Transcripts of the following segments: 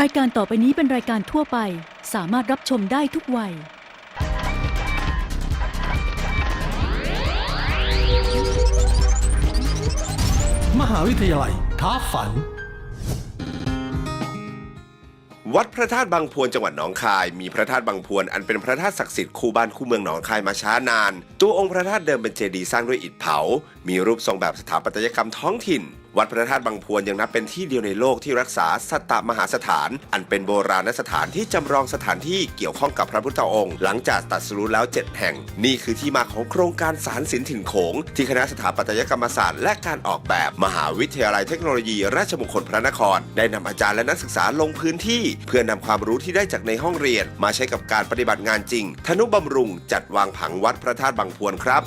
รายการต่อไปนี้เป็นรายการทั่วไป สามารถรับชมได้ทุกวัย มหาวิทยาลัยท้าฝัน วัดพระธาตุบางพวนจังหวัดหนองคาย มีพระธาตุบางพวนอันเป็นพระธาตุศักดิ์สิทธิ์คู่บ้านคู่เมืองหนองคายมาช้านาน ตัวองค์พระธาตุเดิมเป็นเจดีย์สร้างด้วยอิฐเผา มีรูปทรงแบบสถาปัตยกรรมท้องถิ่น วัดพระธาตุบางพวนยังนับเป็นที่เดียวในโลกที่รักษาสัตตมหาสถาน อันเป็นโบราณสถานที่จำลองสถานที่เกี่ยวข้องกับพระพุทธองค์ หลังจากตัดสรู้แล้ว 7 แห่ง นี่คือที่มาของโครงการสารสินถิ่นโขง ที่คณะสถาปัตยกรรมศาสตร์และการออกแบบมหาวิทยาลัยเทคโนโลยีราชมงคลพระนคร ได้นำอาจารย์และนักศึกษาลงพื้นที่ เพื่อนำความรู้ที่ได้จากในห้องเรียน มาใช้กับการปฏิบัติงานจริง ธนุบำรุงจัดวางผังวัดพระธาตุบางพวนครับ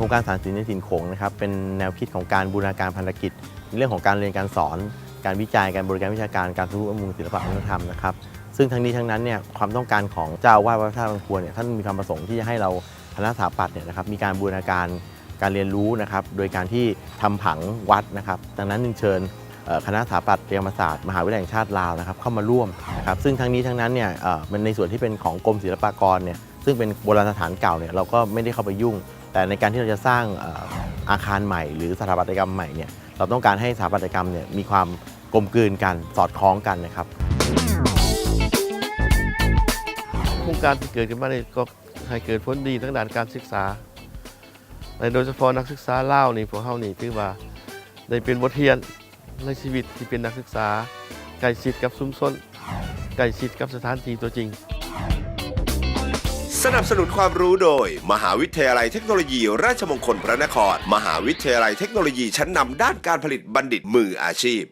ครงการสารสินในถิ่นโขงนะครับเป็นแนวคิดของการบูรณาการพันธกิจ เรื่องของการเรียนการสอน การวิจัยการบริการวิชาการการรู้อำนุศิลปะวัฒนธรรมนะครับซึ่งทั้งนี้ทั้งนั้นเนี่ยความต้องการของเจ้าวาดวัดพระธาตุบางพวนเนี่ยท่านมีความประสงค์ที่จะให้เราคณะสถาปัตย์เนี่ยนะครับมีการบูรณาการการเรียนรู้นะครับโดยการที่ทำผังวัดนะครับดังนั้นจึงเชิญคณะสถาปัตยกรรมศาสตร์มหาวิทยาลัยแห่งชาติลาวนะครับเข้ามาร่วมนะครับซึ่งทั้งนี้ทั้งนั้นเนี่ยมันในส่วนที่เป็นของกรมศิลปากรเนี่ยซึ่งเป็นโบราณสถานเก่าเนี่ยเราก็ไม่ได้เข้าไปยุ่ง แต่ในการที่เราจะสร้างอาคารใหม่ หรือสถาปัตยกรรมใหม่เนี่ยเราต้องการให้สถาปัตยกรรมเนี่ยมีความกลมกลืนกันสอดคล้องกันนะครับโครงการที่เกิดขึ้นมาเนี่ยก็ให้เกิดผลดีทางด้านการศึกษาในโดยเฉพาะนักศึกษาเล่านี่พวกเขานี่ถือว่าได้เป็นบทเรียนในชีวิตที่เป็นนักศึกษาใกล้ชิดกับชุมชนใกล้ชิดกับสถานที่ตัวจริง สนับสนุนความรู้โดย มหาวิทยาลัยเทคโนโลยี ราชมงคลพระนคร มหาวิทยาลัยเทคโนโลยีชั้นนำด้านการผลิตบัณฑิตมืออาชีพ